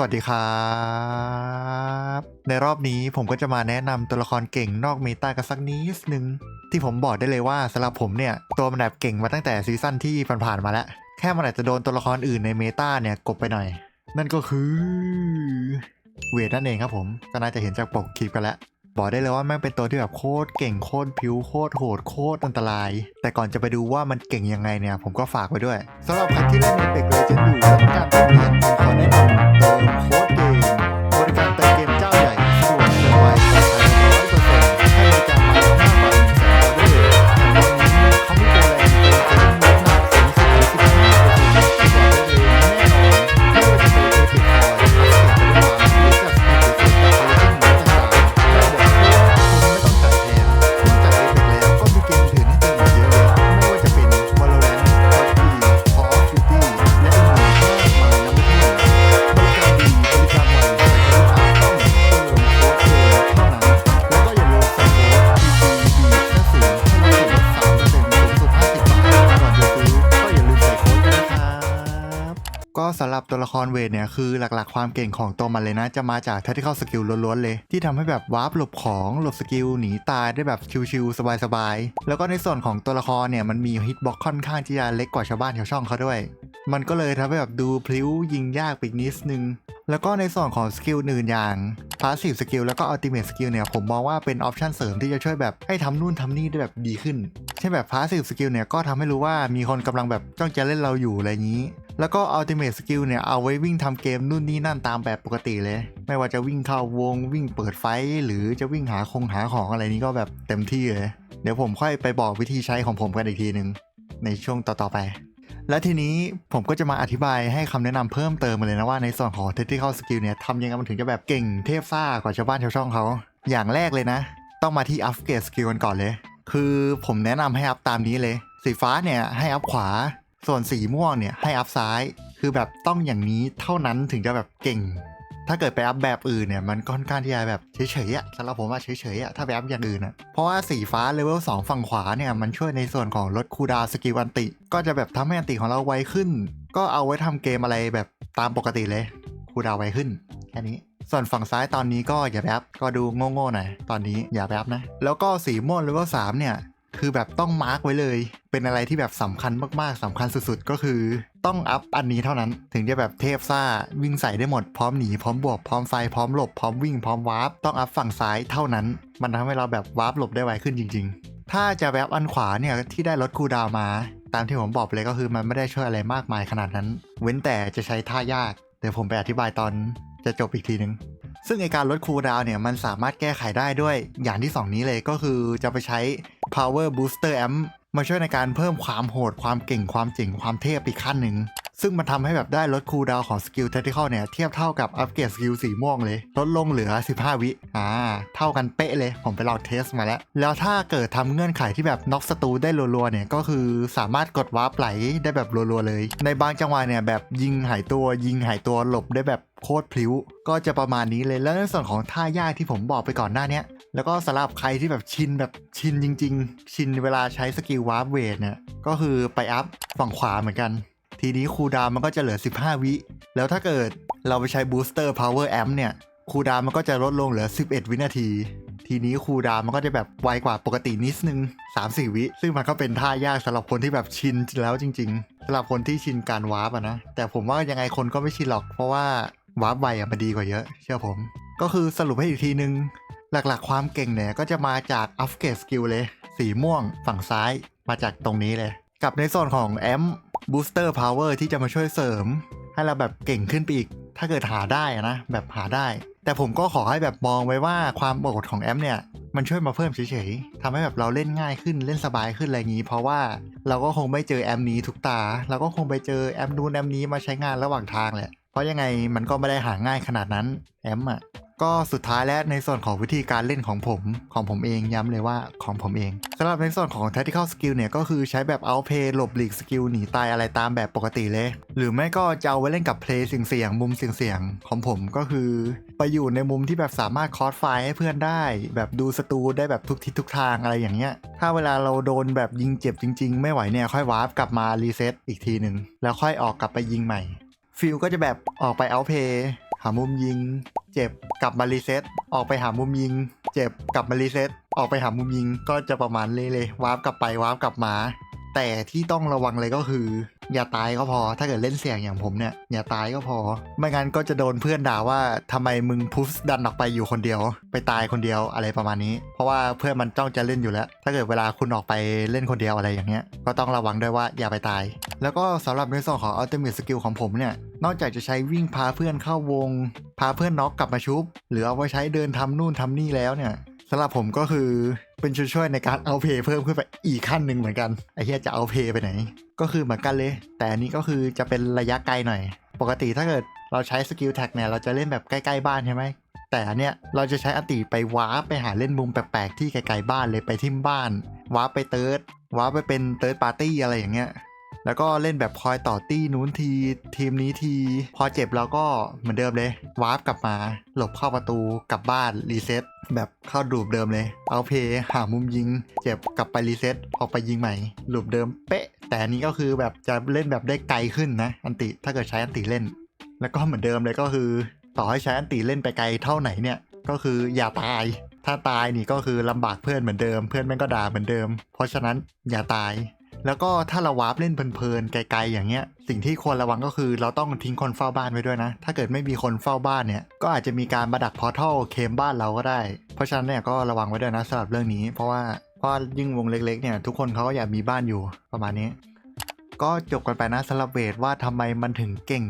สวัสดีครับ ในรอบนี้ผมก็จะมาแนะนำตัวละครเก่งนอกเมตากันสักนิดนึง ที่ผมบอกได้เลยว่าสำหรับผมเนี่ย ตัวมันแบบเก่งมาตั้งแต่ซีซั่นที่ผ่านๆมาแล้ว แค่มันอาจจะโดนตัวละครอื่นในเมตาเนี่ยกบไปหน่อย นั่นก็คือ เวทนั่นเองครับผม ก็น่าจะเห็นจากปกคลิปกันแล้ว บอกได้เลยว่าแม่งเป็นตัวที่แบบโคตรเก่งโคตรผิวโคตรโหดโคตรอันตราย แต่ก่อนจะไปดูว่ามันเก่งยังไงเนี่ย ผมก็ฝากไว้ด้วยสำหรับใครที่เล่นในเป็กเลเจนด์อยู่และต้องการเปลี่ยนผมขอแนะนำเติมโค้ดเกม ตัวละครเวทเนี่ยคือหลักๆ ความเก่งของตัวมันเลยนะ จะมาจาก tactical skill ล้วนๆเลย ที่ทำให้แบบวาร์ปหลบของหลบสกิลหนีตายได้แบบชิวๆสบายๆ แล้วก็ในส่วนของตัวละครเนี่ยมันมีฮิตบ็อกค่อนข้างที่จะเล็กกว่าชาวบ้านชาวช่องเขาด้วย มันก็เลยทำให้แบบดูพลิ้วยิงยากไปอีกนิดนึงแล้วก็ในส่วนของสกิลอื่นอย่าง Passive Skill แล้วก็ Ultimate Skill เนี่ยผมมองว่าเป็นออปชันเสริมที่จะช่วยแบบให้ทำนู่นทำนี่ได้แบบดีขึ้น เช่นแบบ Passive Skill เนี่ยก็ทำให้รู้ว่ามีคนกำลังแบบจ้องจะเล่นเราอยู่อะไรอย่างนี้ แล้วก็ Ultimate Skill เนี่ยเอาไว้วิ่งทำเกมนู่นนี่นั่นตามแบบปกติเลย ไม่ว่าจะวิ่งเข้าวงวิ่งเปิดไฟหรือจะวิ่งหาคงหาของอะไรนี้ก็แบบเต็มที่เลย เดี๋ยวผมค่อยไปบอกวิธีใช้ของผมกันอีกทีหนึ่งในช่วงต่อๆไป และทีนี้ผมก็จะมาอธิบายให้คำแนะนำเพิ่มเติมมาเลยนะว่าในส่วนของ technical skill เนี่ยทำยังไงมันถึงจะแบบเก่งเทพซ่ากว่าชาวบ้านชาวช่องเขา อย่างแรกเลยนะ ต้องมาที่ upgrade skill กันก่อนเลย คือผมแนะนำให้อัพตามนี้เลย สีฟ้าเนี่ยให้อัพขวา ส่วนสีม่วงเนี่ยให้อัพซ้าย คือแบบต้องอย่างนี้เท่านั้นถึงจะแบบเก่ง ถ้าเกิดไปอัพแบบอื่นเนี่ยมันค่อนข้างที่จะแบบเฉยๆอะสำหรับผมว่าเฉยๆอะถ้าไปอัพอย่างอื่นอะเพราะว่าสีฟ้าเลเวล2ฝั่งขวาเนี่ยมันช่วยในส่วนของลดคูดาสกิลอันติ ก็จะแบบทำให้อันติของเราไวขึ้น ก็เอาไว้ทำเกมอะไรแบบตามปกติเลยคูดาไวขึ้นแค่นี้ส่วนฝั่งซ้ายตอนนี้ก็อย่าไปอัพก็ดูโง่ๆหน่อยตอนนี้อย่าไปอัพนะ แล้วก็สีม่วงเลเวล3เนี่ย คือแบบต้องมาร์กไว้เลย เป็นอะไรที่แบบสำคัญมากๆสำคัญสุดๆ ก็คือต้องอัพอันนี้เท่านั้นถึงจะแบบเทพซ่าวิ่งใส่ได้หมดพร้อมหนีพร้อมบวกพร้อมไฟพร้อมหลบพร้อมวิ่งพร้อมวาร์ปต้องอัพฝั่งซ้ายเท่านั้น มันทำให้เราแบบวาร์ปหลบได้ไวขึ้นจริง ๆ ถ้าจะแบบอันขวาเนี่ยที่ได้ลดคูดาวมา ตามที่ผมบอกไปเลยก็คือมันไม่ได้ช่วยอะไรมากมายขนาดนั้น เว้นแต่จะใช้ท่ายากเดี๋ยวผมไปอธิบายตอนจะจบอีกทีนึงซึ่งไอการลดคูลดาวเนี่ยมันสามารถแก้ไขได้ด้วยอย่างที่ 2 นี้เลยก็คือจะไปใช้ power booster amp มาช่วยในการเพิ่มความโหดความเก่งความเจ๋งความเทพอีกขั้นหนึ่ง ซึ่งมันทำให้แบบได้ลดคูลดาวของสกิล tactical เนี่ยเทียบเท่ากับอัปเกรดสกิลสีม่วงเลย ลดลงเหลือ 15 วิอ่าเท่ากันเป๊ะเลย ผมไปลองเทสมาแล้ว แล้วถ้าเกิดทำเงื่อนไขที่แบบน็อกศัตรูได้รัวๆเนี่ยก็คือสามารถกดวาร์ปไหลได้แบบรัวๆเลย ในบางจังหวะเนี่ยแบบยิงหายตัวยิงหายตัวหลบได้แบบโคตรพลิ้ว ก็จะประมาณนี้เลยแล้วในส่วนของท่ายากที่ผมบอกไปก่อนหน้าเนี้ย แล้วก็สำหรับใครที่แบบชินแบบชินจริง ๆ ชินเวลาใช้สกิลวาร์ปเวทเนี่ยก็คือไปอัพฝั่งขวาเหมือนกัน ทีนี้คูดามันก็จะเหลือ 15 วิ แล้วถ้าเกิดเราไปใช้บูสเตอร์พาวเวอร์แอมเนี่ยคูดามันก็จะลดลงเหลือ 11 วินาที ทีนี้คูดามันก็จะแบบไวกว่าปกตินิดนึง 3-4 วิ ซึ่งมันก็เป็นท่ายากสำหรับคนที่แบบชินแล้วจริง ๆสำหรับคนที่ชินการวาร์ปอะนะ แต่ผมว่ายังไงคนก็ไม่ชินหรอกเพราะว่าวาร์ปไวอะมันดีกว่าเยอะ เชื่อผม ก็คือสรุปให้อีกทีนึง หลักๆ ความเก่งเนี่ยก็จะมาจากอัพเกรดสกิลเลย สีม่วงฝั่งซ้ายมาจากตรงนี้เลย กับในส่วนของแอมบูสเตอร์พาวเวอร์ที่จะมาช่วยเสริม ให้เราแบบเก่งขึ้นไปอีก ถ้าเกิดหาได้นะ แบบหาได้ แต่ผมก็ขอให้แบบมองไว้ว่าความโอดของแอมเนี่ยมันช่วยมาเพิ่มเฉยๆทำให้แบบเราเล่นง่ายขึ้นเล่นสบายขึ้นอะไรงนี้ เพราะว่าเราก็คงไม่เจอแอมนี้ทุกตา เราก็คงไปเจอแอมนู้นแอมนี้มาใช้งานระหว่างทางแหละ เพราะยังไงมันก็ไม่ได้หาง่ายขนาดนั้นแอมอะ ก็สุดท้ายและในส่วนของวิธีการเล่นของผมของผมเองย้ำเลยว่าของผมเองสำหรับในส่วนของ tactical skill เนี่ยก็คือใช้แบบ outplay หลบหลีกสกิลหนีตายอะไรตามแบบปกติเลย หรือไม่ก็จะเอาไว้เล่นกับ play เสียงๆมุมเสียงๆของผมก็คือ ไปอยู่ในมุมที่แบบสามารถคอร์สไฟให้เพื่อนได้ แบบดูศัตรูได้แบบทุกทิศทุกทางอะไรอย่างเงี้ย ถ้าเวลาเราโดนแบบยิงเจ็บจริง ๆ ไม่ไหวเนี่ยค่อยวาร์ปกลับมารีเซ็ตอีกทีหนึ่งแล้วค่อยออกกลับไปยิงใหม่ฟิลก็จะแบบออกไปเอาเพย์ หามุมยิง เจ็บกลับมารีเซ็ตออกไปหามุมยิง เจ็บกลับมารีเซ็ตออกไปหามุมยิง ก็จะประมาณเลยเลยวาร์ปกลับไปวาร์ปกลับมา แต่ที่ต้องระวังเลยก็คือ อย่าตายก็พอถ้าเกิดเล่นเสี่ยงอย่างผมเนี่ย อย่าตายก็พอ ไม่งั้นก็จะโดนเพื่อนด่าว่าทำไมมึงพุชดันออกไปอยู่คนเดียว ไปตายคนเดียวอะไรประมาณนี้ เพราะว่าเพื่อนมันจ้องจะเล่นอยู่แล้ว ถ้าเกิดเวลาคุณออกไปเล่นคนเดียวอะไรอย่างเงี้ยก็ต้องระวังด้วยว่าอย่าไปตาย แล้วก็สำหรับในส่วนของ Ultimate Skill ของผมเนี่ย นอกจากจะใช้วิ่งพาเพื่อนเข้าวง พาเพื่อนน็อกกลับมาชุบ หรือเอาไว้ใช้เดินทำนู่นทำนี่แล้วเนี่ยสำหรับผมก็คือเป็นช่วยๆในการเอาเพย์เพิ่มขึ้นไปอีกขั้นหนึ่งเหมือนกันไอ้เหียจะเอาเพย์ไปไหน ก็คือเหมือนกันเลย แต่อันนี้ก็คือจะเป็นระยะไกลหน่อย ปกติถ้าเกิดเราใช้สกิลแท็กเนี่ยเราจะเล่นแบบใกล้ๆบ้านใช่ไหมแต่อันเนี้ยเราจะใช้อติไปวาร์ปไปหาเล่นมุมแปลกๆที่ไกลๆบ้านเลยไปทิมบ้านวาร์ปไปเติร์ดวาร์ปไปเป็นเติร์ดปาร์ตี้อะไรอย่างเงี้ย แล้วก็เล่นแบบคอยต่อตี้นู้นทีทีมนี้ที พอเจ็บเราก็เหมือนเดิมเลยวาร์ปกลับมา หลบเข้าประตูกลับบ้านรีเซ็ตแบบเข้าดูปเดิมเลย เอาเพย์หามุมยิง เจ็บกลับไปรีเซ็ตออกไปยิงใหม่ลูปเดิมเป๊ะ แต่อันนี้ก็คือแบบจะเล่นแบบได้ไกลขึ้นนะ อันติถ้าเกิดใช้อันติเล่น แล้วก็เหมือนเดิมเลยก็คือ ต่อให้ใช้อันติเล่นไปไกลเท่าไหนเนี่ยก็คืออย่าตาย ถ้าตายนี่ก็คือลำบากเพื่อนเหมือนเดิม เพื่อนแม่งก็ด่าเหมือนเดิม เพราะฉะนั้นอย่าตาย แล้วก็ถ้าเราวาร์ปเล่นเพลินๆไกลๆอย่างเงี้ย สิ่งที่ควรระวังก็คือเราต้องทิ้งคนเฝ้าบ้านไว้ด้วยนะ ถ้าเกิดไม่มีคนเฝ้าบ้านเนี่ย ก็อาจจะมีการมาดักพอร์ทัลเคมบ้านเราก็ได้ เพราะฉะนั้นเนี่ยก็ระวังไว้ด้วยนะสำหรับเรื่องนี้ เพราะว่าเพราะยิ่งวงเล็กๆเนี่ยทุกคนเขาก็อยากมีบ้านอยู่ประมาณนี้ ก็จบกันไปนะสำหรับเวทว่าทำไมมันถึงเก่ง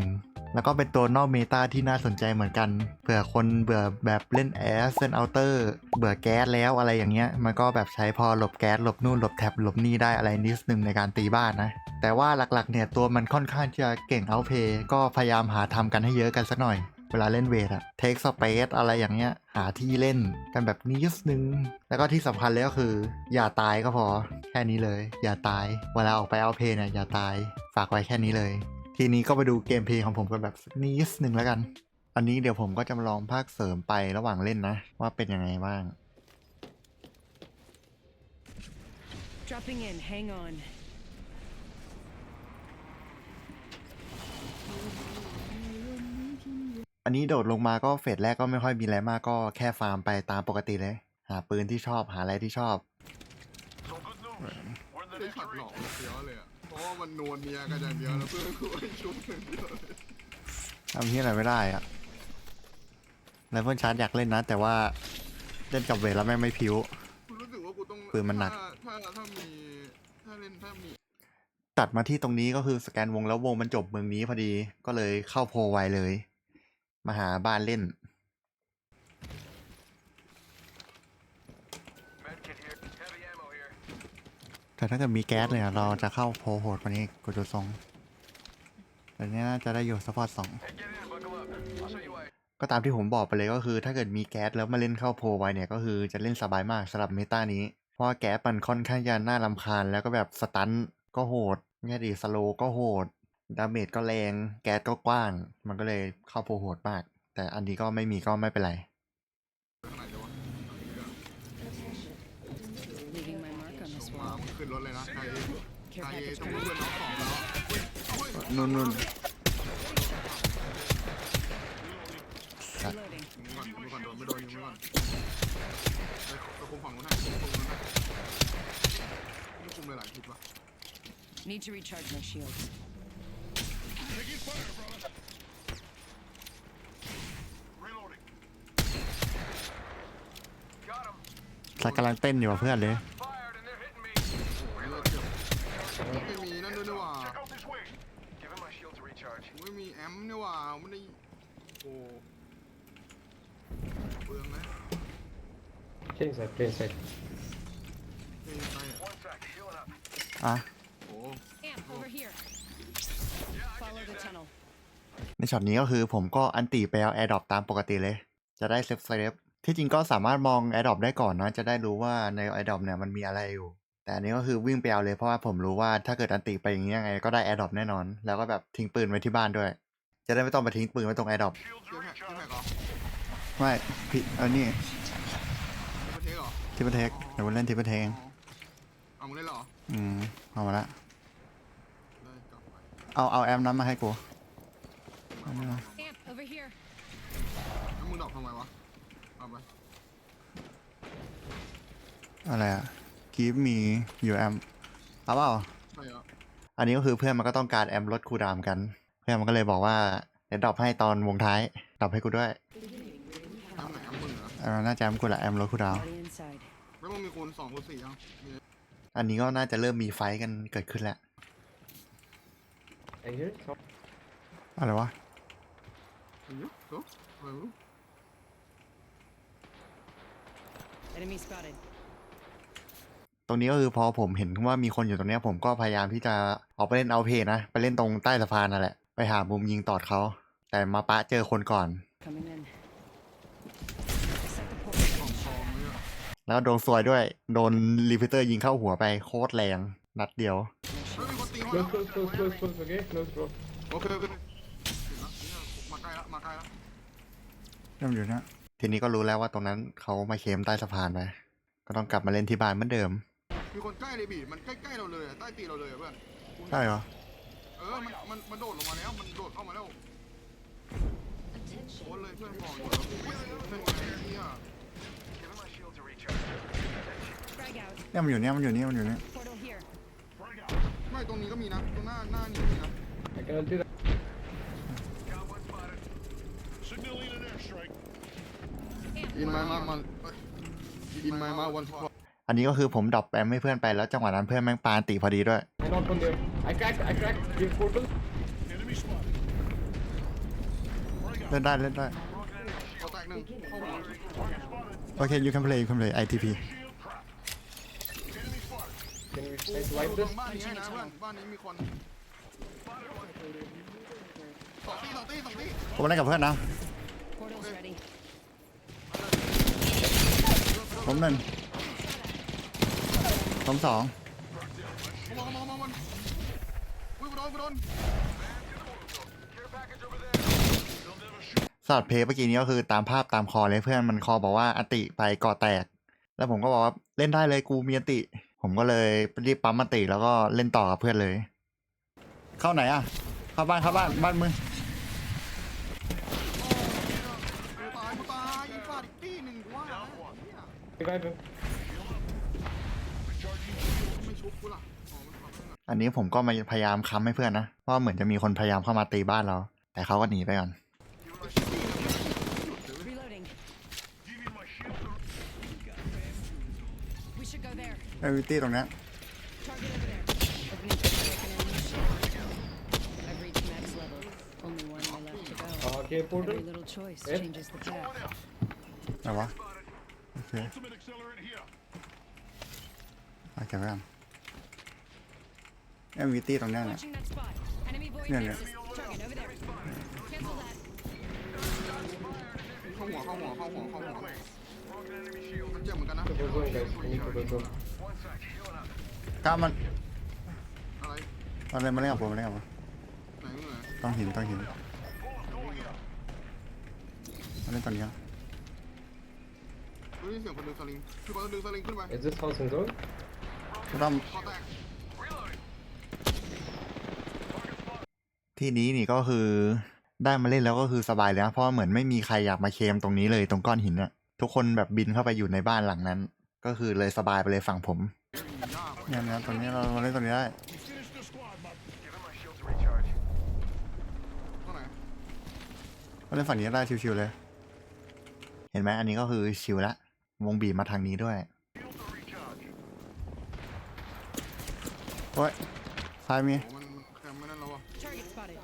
แล้วก็เป็นตัวนอกเมตาที่น่าสนใจเหมือนกันเผื่อคนเบื่อแบบเล่นแอสเซนเอาเตอร์เบื่อแก๊สแล้วอะไรอย่างเงี้ย มันก็แบบใช้พอหลบแก๊สหลบนู่นหลบแท็บหลบนี่ได้อะไรนิดนึงในการตีบ้านนะ แต่ว่าหลักๆเนี่ยตัวมันค่อนข้างจะเก่งเอาเพย์ก็พยายามหาทำกันให้เยอะกันสักหน่อยเวลาเล่นเวทอะเทคสเปซอะไรอย่างเงี้ย หาที่เล่นกันแบบนิดนึง แล้วก็ที่สำคัญเลยก็คือ อย่าตายก็พอ แค่นี้เลย อย่าตาย เวลาออกไปเอาเพย์เนี่ยอย่าตาย ฝากไว้แค่นี้เลย ทีนี้ก็ไปดูเกมเพลย์ของผมกันแบบสักนิดนึงแล้วกัน อันนี้เดี๋ยวผมก็จะมาลองภาคเสริมไประหว่างเล่นนะ ว่าเป็นยังไงบ้าง Dropping in, hang on. อันนี้โดดลงมาก็เฟสแรกก็ไม่ค่อยมีอะไรมากก็แค่ฟาร์มไปตามปกติเลย หาปืนที่ชอบหาอะไรที่ชอบไม่ขัดหลอกเสียวเลยอะเพ ราะว่ามันนวลเนียกันอย่างเดียวแล้วเพื่อนกูไอ้ชุดหนึ่งเดียวเลยทำที่อะไรไม่ได้อะไลเฟิลชาร์จอยากเล่นนะ แต่ว่าเล่นกับเวทแล้วแม่งไม่พิ้ว กูรู้สึกว่ากูต้องปืนมันหนัก ถ้าถ้าถ้ามีถ้าเล่นถ้ามีตัดมาที่ตรงนี้ก็คือสแกนวงแล้ววงมันจบเมืองนี้พอดี ก็เลยเข้าโพลไวเลย มาหาบ้านเล่น แต่ถ้าเกิดมีแก๊สเลยอะเราจะเข้าโพลโหดกว่านี้กูดูทรงแต่เนี้ยน่าจะได้อยู่สปอร์ตสองก็ตามที่ผมบอกไปเลยก็คือ ถ้าเกิดมีแก๊สแล้วมาเล่นเข้าโพลไวเนี่ยก็คือจะเล่นสบายมากสำหรับเมตานี้ เพราะว่าแก๊สมันค่อนข้างจะน่ารำคาญแล้วก็แบบสตันก็โหดแง่ดีสโลก็โหด ดาเมจก็แรง แก๊สก็กว้าง มันก็เลยเข้าโพลโหดมาก แต่อันนี้ก็ไม่มีก็ไม่เป็นไร ข้างไหนจะวะ Leaving my mark on this มา wall. ขึ้นรถเลยนะใคร Care ใครงเพื่อนน้องสองแล้วนุ่นนู่นยิงก่อนยิงก่อนโดนไม่โดนยิงก่อนไปไปคุมฝั่งนู้นให้คุมฝั่งนู้นให้นี่คุมเลยหลายทิศวะ Need to recharge my shield. สัตว์กำลังเต้นอยู่กับเพื่อนเลย เลิกเจ็บไม่มีนั่นด้วยนี่หว่า Give him my shield to recharge. ไม่มีแอมป์นี่หว่าไม่ได้โอ้เปลืองไหม Play inside, play inside. เฮ้ยใครอะ One sec, healing up. อะ โอ้ Amp over here. Follow the tunnel. ในช็อตนี้ก็คือผมก็อันตีไปเอาแอร์ดรอปตามปกติเลย จะได้เซฟเซฟที่จริงก็สามารถมองแอร์ดรอปได้ก่อนเนอะจะได้รู้ว่าในแอร์ดรอปเนี่ยมันมีอะไรอยู่ แต่อันนี้ก็คือวิ่งไปเอาเลยเพราะว่าผมรู้ว่าถ้าเกิดอันติไปอย่างนี้ยังไงก็ได้แอร์ดรอปแน่นอน แล้วก็แบบทิ้งปืนไว้ที่บ้านด้วย จะได้ไม่ต้องไปทิ้งปืนไว้ตรงแอร์ดรอป Shields เชื่อแพ็กเชื่อ recharge. แพ็กเหรอไม่พี่อันนี้ประเทศเหรอทิปเปอร์เทคเดี๋ยวผมเล่นทิปเปอร์เทคอ๋อเอามึงเล่นเหรออืมเอามาละได้กลับไปเอาเอาแอมนั้นมาให้กูอันนี้มา Amp over here. แล้วมึงดรอกทำไมวะเอาไปอะไรอะกีฟมีอยู่แอมเอาเปล่า ใช่เหรออันนี้ก็คือเพื่อนมันก็ต้องการแอมลดคูลดาวน์กัน เพื่อนมันก็เลยบอกว่าเดี๋ยวดรอปให้ตอนวงท้ายดรอปให้กูด้วยทำไหนอะมึง เหรอเออน่าจะแอมกูแหละแอมลดคูลดาวน์ Already inside. แล้วมึงมีคูณสองคูณสี่ยังมีอันนี้ก็น่าจะเริ่มมีไฟท์กันเกิดขึ้นแล้ว I hear top. อะไรวะมีเยอะเดี๋ยวอะไรไม่รู้ Enemy spotted. ตรงนี้ก็คือพอผมเห็นว่ามีคนอยู่ตรงเนี้ยผมก็พยายามที่จะออกไปเล่นเอาเพนะ ไปเล่นตรงใต้สะพานนั่นแหละ ไปหามุมยิงตอดเขา แต่มาปะเจอคนก่อน Coming in. แล้วโดนซวยด้วย โดนรีพิเตอร์ยิงเข้าหัวไปโคตรแรง นัดเดียวเฮ้ยมีคนตีห้อง Close, close, close, close, close, okay? Close, bro. โอเคโอเคเห็นแล้วเนี่ยมาใกล้ละมาใกล้ละเริ่มอยู่นะ ทีนี้ก็รู้แล้วว่าตรงนั้นเขามาเคมใต้สะพานไปก็ต้องกลับมาเล่นที่บ้านเหมือนเดิม มีคนใกล้เลยบีมันใกล้ๆเราเลยอะใต้ตีนเราเลยอะเพื่อน ใช่เหรอ เออ มัน มัน มันโดดลงมาแล้ว มันโดดเข้ามาแล้วโอ้เลยเพื่อนบอกอยู่แล้วเป็นไงเนี่ย เนี่ยมันอยู่เนี่ยมันอยู่นี่มันอยู่นี่ Portal here. ไม่ตรงนี้ก็มีนะ ตรงหน้าหน้านี่มีนะ I can ulti that. Got one spotted. Signaling an airstrike. อินมามามาอินมามาวันสปอร์ตอันนี้ก็คือผมดรอปแอมให้เพื่อนไปแล้วจังหวะนั้นเพื่อนแม่งปาอันติพอดีด้วย I knocked on there. I cracked, I cracked. Give portal. Enemy spotted. Frag out. เล่นได้เล่นได้ขอแตกหนึ่งเข้าหัว โอเค you can play you can play ITP Shield cracked. Enemy spotted. Can we try to ดู wipe ตร this? งบ้านนี้ให้นะเพื่อนบ้านนี้มีคนสองตีสองตีสองตีผมมาเล่นกับเพื่อนนะ Portal's ready. ผมหนึ่งผมสองมองมองมองมันอุ้ยกูโดนกูโดน Care package over there. They'll never shoot. สอดเพลย์เมื่อกี้นี้ก็คือตามภาพตามคอเลยเพื่อนมันคอบอกว่าอติไปก่อแตก แล้วผมก็บอกว่าเล่นได้เลยกูมีอติ ผมก็เลยรีบปั๊มอติแล้วก็เล่นต่อกับเพื่อนเลย เข้าไหนอะ เข้าบ้านเข้าบ้านบ้านมึงตายกูตายอีกฝ่ายอีกตีหนึ่งกูว่านะเนี่ยใกล้ๆเป็นไม่ชุบกูล่ะอ๋อมันทำให้หนักอันนี้ผมก็มาพยายามค้ำให้เพื่อนนะเพราะว่าเหมือนจะมีคนพยายามเข้ามาตีบ้านเรา แต่เขาก็หนีไปก่อน Reloading. Giving my shield to We should go there. เอวิตี้ตรงเนี้ย Target over there. Opening for broken enemy shield. I've reached max level. Only one more left to go. Okay, portal. Every little choice Yeah. changes the path. อะไรวะโอเค ultimate accelerant here. เอาเก็บไว้ก่อนเอวิตี้ตรงเนี้ยเนี่ย Watching that spot. Enemy void Yeah, yeah. nexus. Target over there. Cancel that. เข้าหัวเข้าหัวเข้าหัวเข้าหัว Broken enemy shield. มันเจ็บเหมือนกันนะ We're going, guys. We need to go zone. One sec. Healing up. ก้ามันอะไรมาเล่นมาเล่นกับผมมาเล่นกับผมไหนมึงไหนต้องหินต้องหิน Bullet going up. มาเล่นตอนนี้เฮ้ยเสียงคนดึงสลิงคือคนดึงสลิงขึ้นไป Is this house in zone? ต้องคอแตก Reloading. ที่นี้นี่ก็คือได้มาเล่นแล้วก็คือสบายเลยนะเพราะว่าเหมือนไม่มีใครอยากมาเคลมตรงนี้เลยตรงก้อนหินอะทุกคนแบบบินเข้าไปอยู่ในบ้านหลังนั้น ก็คือเลยสบายไปเลยฝั่งผมยากว่ะเนี่ยนะตรงนี้เรามาเล่นตรงนี้ได้ We finished the squad, but Giving my shield to recharge. ตรงไหนมาเล่นฝั่งนี้ได้ชิวๆเลย เห็นไหมอันนี้ก็คือชิวละ วงบีบมาทางนี้ด้วย Shield to recharge. โอ้ยซ้ายมีโอ้มันมันแคมไม่นั่นแล้วอะ Target spotted.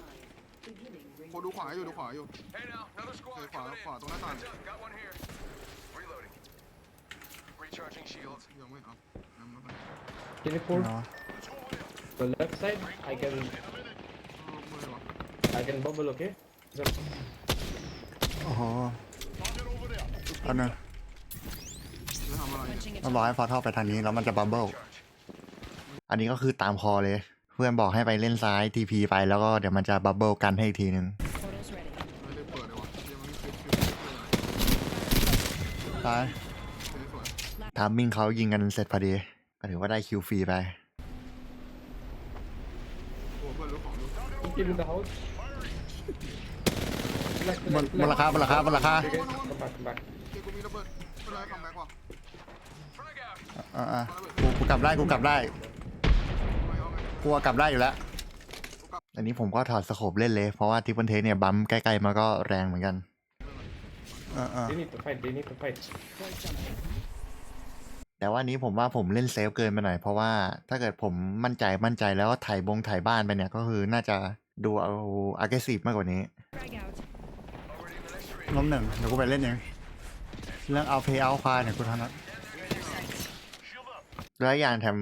โคดูขวาอยู่ดูขวาอยู่ Hey now, another squad Okay, fire, coming in. fire, don't let down. Heads up. Got one here. Reloading. Recharging shields. ยังไม่อัพยังไม่ Teleport. เนาะ The left side. I can, เออมือวะ I can bubble. Okay. Zone. โอ้โห target over there. อันนึงจะทำอะไรเนี่ย Punching it. ต้องรอให้พอท่อไปทางนี้แล้วมันจะบับเบิล Charge. อันนี้ก็คือตามคอเลย เพื่อนบอกให้ไปเล่นซ้ายทีพีไปแล้วก็เดี๋ยวมันจะบับเบิลกันให้อีกทีนึง Portal's ready. ไม่ได้เปิดเลยวะยังไม่ฟิกฟิกซ้ายสวย ทามมิ่งเขายิงกันเสร็จพอดี ก็ถือว่าได้คิวฟรีไปโอ้เพื่อนรู้ของดู Keep in the house. Relax, บน relax, บนรา relax. คาบนราคาบนราคา Okay, guys, come back, come back. เกกูมีระเบิดไม่เป็นไรคัมแบ็กว่ะ Frag out. อ่าอ่ากูกูกลับได้กูกลับได้เอาไงเอาไงกูว่ากลับได้อยู่แล้วอันนี้ผมก็ถอดสโคปเล่นเลย เพราะว่าทิปเปิลเทคเนี่ยบัมใกล้ๆมาก็แรงเหมือนกันอ่าอ่า แต่ว่านี้ผมว่าผมเล่นเซฟเกินไปหน่อยเพราะว่าถ้าเกิดผมมั่นใจมั่นใจแล้วถ่ายบงถ่ายบ้านไปเนี่ยก็คือน่าจะดูเอา aggressive มากกว่านี้ ล้มหนึ่งเดี๋ยวกูไปเล่นเองเรื่องเอาเพย์เอาควายเนี่ยกูทำนะแล้วอย่างแถม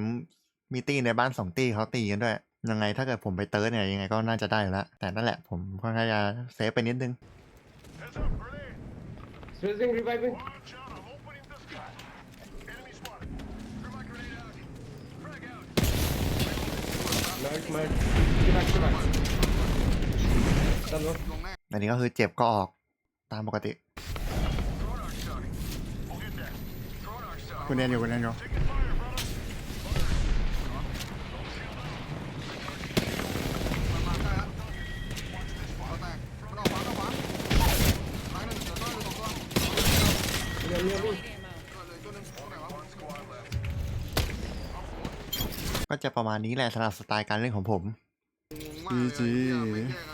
มีตีในบ้านสองตีเขาตีกันด้วย ยังไงถ้าเกิดผมไปเติร์ดเนี่ยยังไงก็น่าจะได้อยู่แล้วแต่นั่นแหละผมค่อนข้างจะเซฟไปนิดนึง Switching, reviving. Watch out, I'm opening the sky. Enemy spotted. Throw my grenade out. Frag out. อันนี้ก็คือเจ็บก็ออกตามปกติ คุณเนียนอยู่คุณเนียนอยู่เร็วเร็ว ก็จะประมาณนี้แหละสำหรับสไตล์การเล่นของผมงง